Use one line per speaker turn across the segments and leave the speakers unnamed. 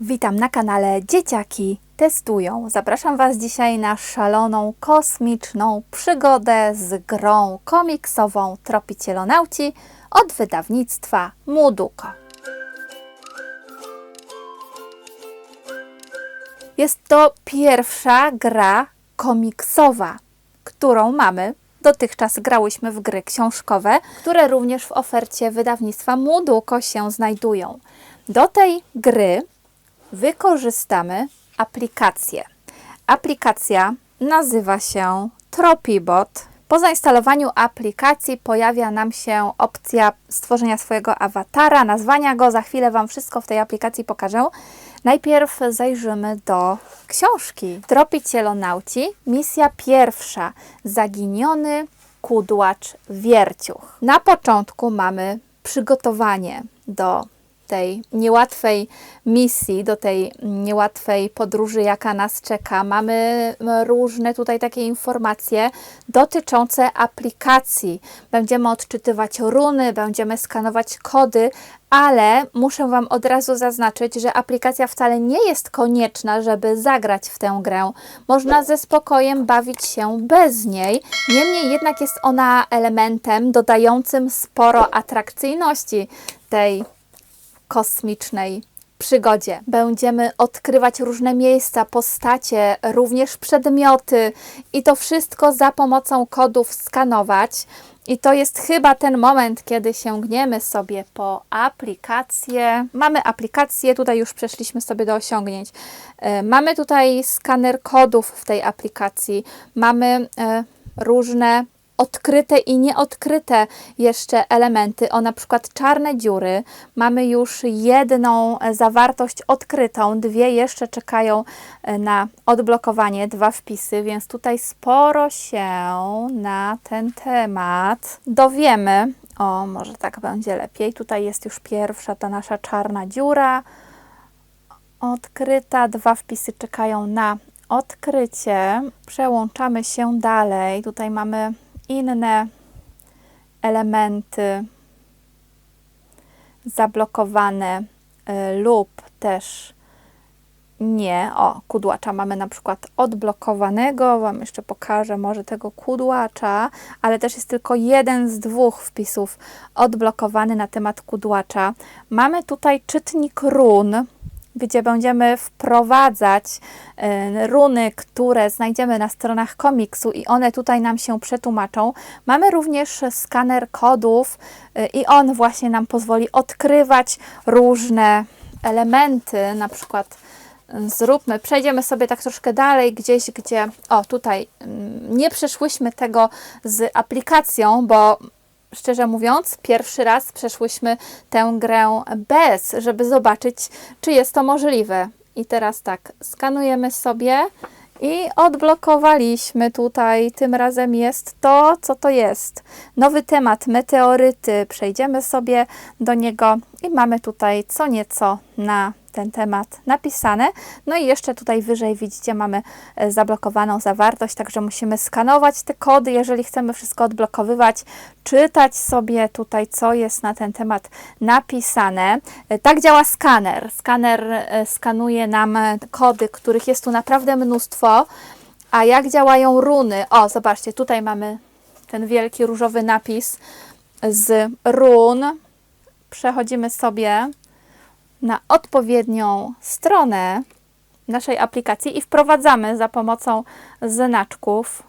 Witam na kanale Dzieciaki Testują. Zapraszam Was dzisiaj na szaloną, kosmiczną przygodę z grą komiksową Tropicielonauci od wydawnictwa Muduko. Jest to pierwsza gra komiksowa, którą mamy. Dotychczas grałyśmy w gry książkowe, które również w ofercie wydawnictwa Muduko się znajdują. Do tej gry wykorzystamy aplikację. Aplikacja nazywa się Tropibot. Po zainstalowaniu aplikacji pojawia nam się opcja stworzenia swojego awatara, nazwania go. Za chwilę Wam wszystko w tej aplikacji pokażę. Najpierw zajrzymy do książki. Tropicielonauci, misja pierwsza. Zaginiony kudłacz wierciuch. Na początku mamy przygotowanie do tej niełatwej misji, do tej niełatwej podróży, jaka nas czeka. Mamy różne tutaj takie informacje dotyczące aplikacji. Będziemy odczytywać runy, będziemy skanować kody, ale muszę Wam od razu zaznaczyć, że aplikacja wcale nie jest konieczna, żeby zagrać w tę grę. Można ze spokojem bawić się bez niej. Niemniej jednak jest ona elementem dodającym sporo atrakcyjności tej kosmicznej przygodzie. Będziemy odkrywać różne miejsca, postacie, również przedmioty i to wszystko za pomocą kodów skanować. I to jest chyba ten moment, kiedy sięgniemy sobie po aplikację. Mamy aplikację, tutaj już przeszliśmy sobie do osiągnięć. E, mamy tutaj skaner kodów w tej aplikacji. Mamy e, różne odkryte i nieodkryte jeszcze elementy, o na przykład czarne dziury. Mamy już jedną zawartość odkrytą, dwie jeszcze czekają e, na odblokowanie, dwa wpisy, więc tutaj sporo się na ten temat dowiemy. O, może tak będzie lepiej. Tutaj jest już pierwsza ta nasza czarna dziura odkryta. Dwa wpisy czekają na odkrycie. Przełączamy się dalej. Tutaj mamy inne elementy zablokowane y, lub też nie. O, kudłacza mamy na przykład odblokowanego. Wam jeszcze pokażę może tego kudłacza, ale też jest tylko jeden z dwóch wpisów odblokowany na temat kudłacza. Mamy tutaj czytnik run gdzie będziemy wprowadzać e, runy, które znajdziemy na stronach komiksu i one tutaj nam się przetłumaczą. Mamy również skaner kodów e, i on właśnie nam pozwoli odkrywać różne elementy, na przykład e, zróbmy, przejdziemy sobie tak troszkę dalej, gdzieś, gdzie, o tutaj, mm, nie przeszłyśmy tego z aplikacją, bo szczerze mówiąc, pierwszy raz przeszłyśmy tę grę bez, żeby zobaczyć, czy jest to możliwe. I teraz tak, skanujemy sobie i odblokowaliśmy tutaj. Tym razem jest to, co to jest. Nowy temat, meteoryty. Przejdziemy sobie do niego i mamy tutaj co nieco na ten temat napisane. No i jeszcze tutaj wyżej widzicie mamy e, zablokowaną zawartość, także musimy skanować te kody, jeżeli chcemy wszystko odblokowywać, czytać sobie tutaj, co jest na ten temat napisane. E, tak działa skaner. Skaner e, skanuje nam kody, których jest tu naprawdę mnóstwo. A jak działają runy? O, zobaczcie, tutaj mamy ten wielki różowy napis z run. Przechodzimy sobie na odpowiednią stronę naszej aplikacji i wprowadzamy za pomocą znaczków.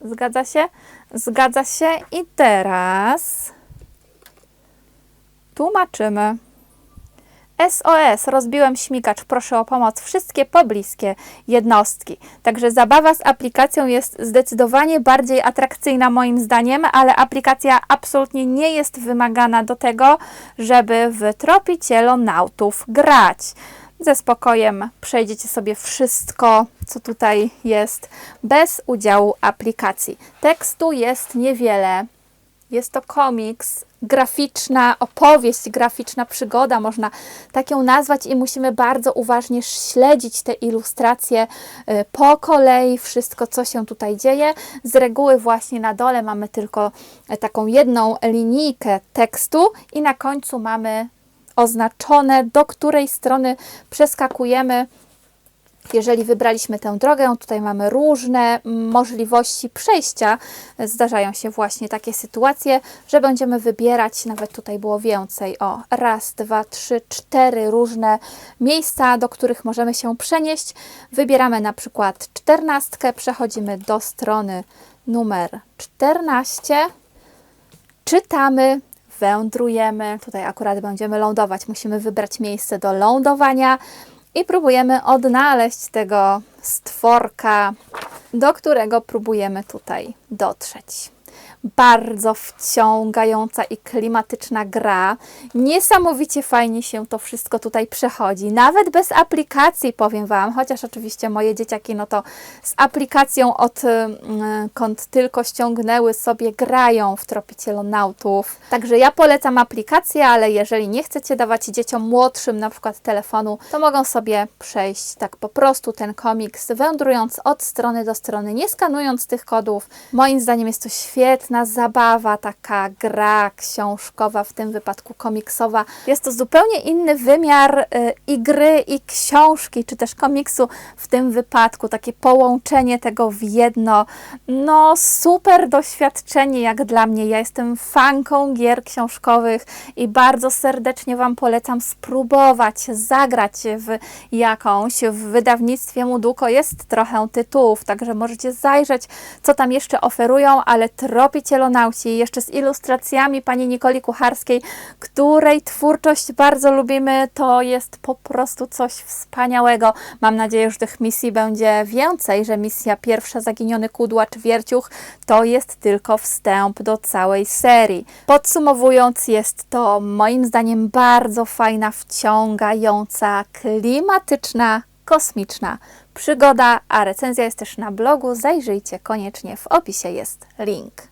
Zgadza się? Zgadza się. I teraz tłumaczymy. SOS, rozbiłem śmigacz, proszę o pomoc. Wszystkie pobliskie jednostki. Także zabawa z aplikacją jest zdecydowanie bardziej atrakcyjna moim zdaniem, ale aplikacja absolutnie nie jest wymagana do tego, żeby w tropicielo-nautów grać. Ze spokojem przejdziecie sobie wszystko, co tutaj jest, bez udziału aplikacji. Tekstu jest niewiele. Jest to komiks graficzna opowieść, graficzna przygoda, można tak ją nazwać, i musimy bardzo uważnie śledzić te ilustracje y, po kolei, wszystko, co się tutaj dzieje. Z reguły, właśnie na dole mamy tylko taką jedną linijkę tekstu, i na końcu mamy oznaczone, do której strony przeskakujemy. Jeżeli wybraliśmy tę drogę, tutaj mamy różne możliwości przejścia. Zdarzają się właśnie takie sytuacje, że będziemy wybierać, nawet tutaj było więcej, o raz, dwa, trzy, cztery różne miejsca, do których możemy się przenieść. Wybieramy na przykład czternastkę, przechodzimy do strony numer 14, czytamy, wędrujemy. Tutaj akurat będziemy lądować, musimy wybrać miejsce do lądowania i próbujemy odnaleźć tego stworka, do którego próbujemy tutaj dotrzeć. Bardzo wciągająca i klimatyczna gra. Niesamowicie fajnie się to wszystko tutaj przechodzi. Nawet bez aplikacji, powiem Wam, chociaż oczywiście moje dzieciaki, no to z aplikacją odkąd tylko ściągnęły sobie, grają w Tropicielonautów. Także ja polecam aplikację, ale jeżeli nie chcecie dawać dzieciom młodszym na przykład telefonu, to mogą sobie przejść tak po prostu ten komiks, wędrując od strony do strony, nie skanując tych kodów. Moim zdaniem jest to świetna zabawa, taka gra książkowa, w tym wypadku komiksowa. Jest to zupełnie inny wymiar y, i gry, i książki, czy też komiksu w tym wypadku, takie połączenie tego w jedno. No, super doświadczenie jak dla mnie. Ja jestem fanką gier książkowych i bardzo serdecznie Wam polecam spróbować zagrać w jakąś. W wydawnictwie Muduko jest trochę tytułów, także możecie zajrzeć, co tam jeszcze oferują, ale tropić Cielonauci, jeszcze z ilustracjami pani Nikoli Kucharskiej, której twórczość bardzo lubimy. To jest po prostu coś wspaniałego. Mam nadzieję, że tych misji będzie więcej, że misja pierwsza Zaginiony Kudłacz Wierciuch to jest tylko wstęp do całej serii. Podsumowując, jest to moim zdaniem bardzo fajna, wciągająca, klimatyczna, kosmiczna przygoda, a recenzja jest też na blogu. Zajrzyjcie koniecznie, w opisie jest link.